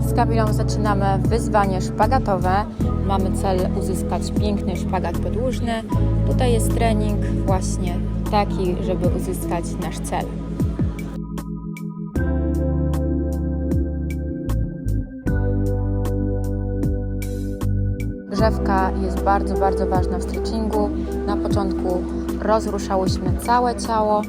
Z Kamilą zaczynamy wyzwanie szpagatowe. Mamy cel uzyskać piękny szpagat podłużny. Tutaj jest trening właśnie taki, żeby uzyskać nasz cel. Grzewka jest bardzo, bardzo ważna w stretchingu. Na początku rozruszałyśmy całe ciało,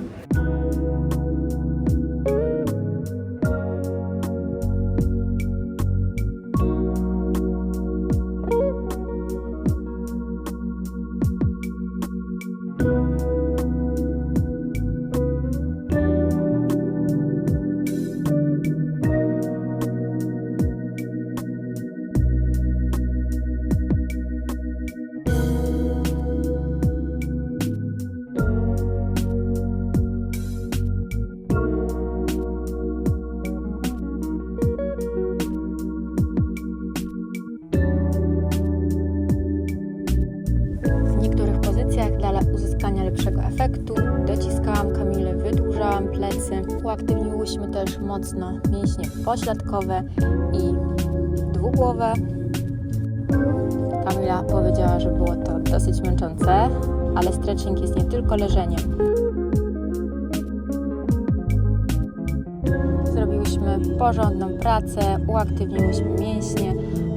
lepszego efektu dociskałam Kamilę, wydłużałam plecy. Uaktywniłyśmy też mocno mięśnie pośladkowe i dwugłowe. Kamila powiedziała, że było to dosyć męczące, ale stretching jest nie tylko leżeniem. Zrobiłyśmy porządną pracę, uaktywniłyśmy mięśnie,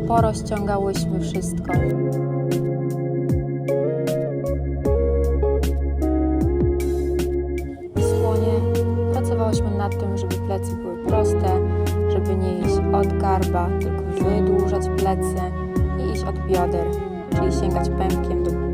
porozciągałyśmy wszystko. Nad tym, żeby plecy były proste, żeby nie iść od garba, tylko wydłużać plecy i iść od bioder, czyli sięgać pępkiem do ud.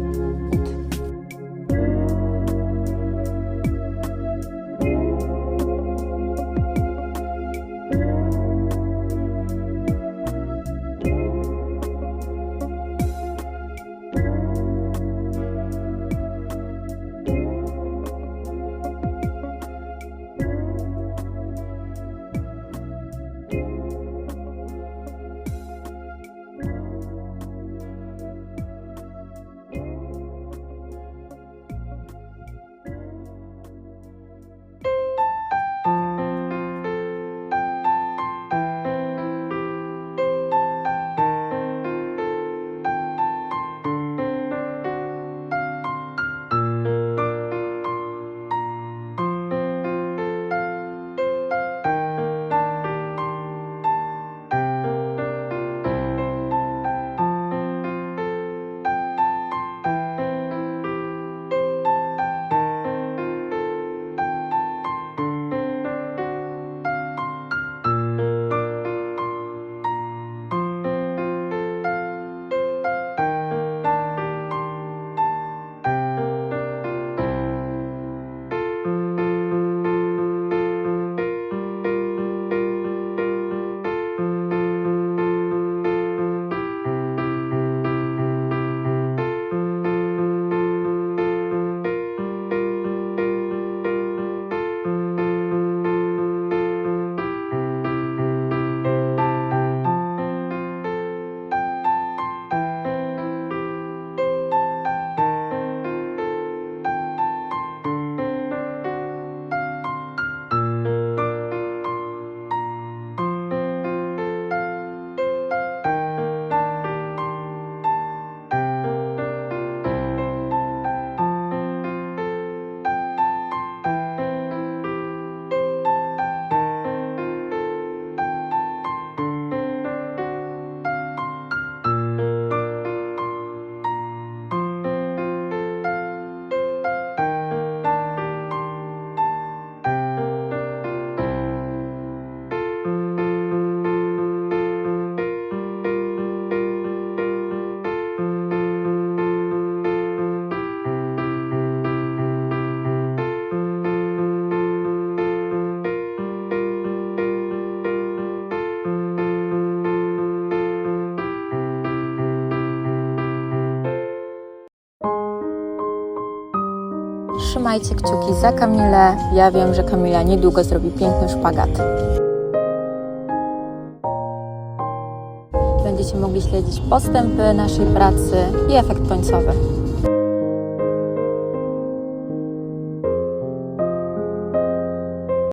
Trzymajcie kciuki za Kamilę. Ja wiem, że Kamila niedługo zrobi piękny szpagat. Będziecie mogli śledzić postępy naszej pracy i efekt końcowy.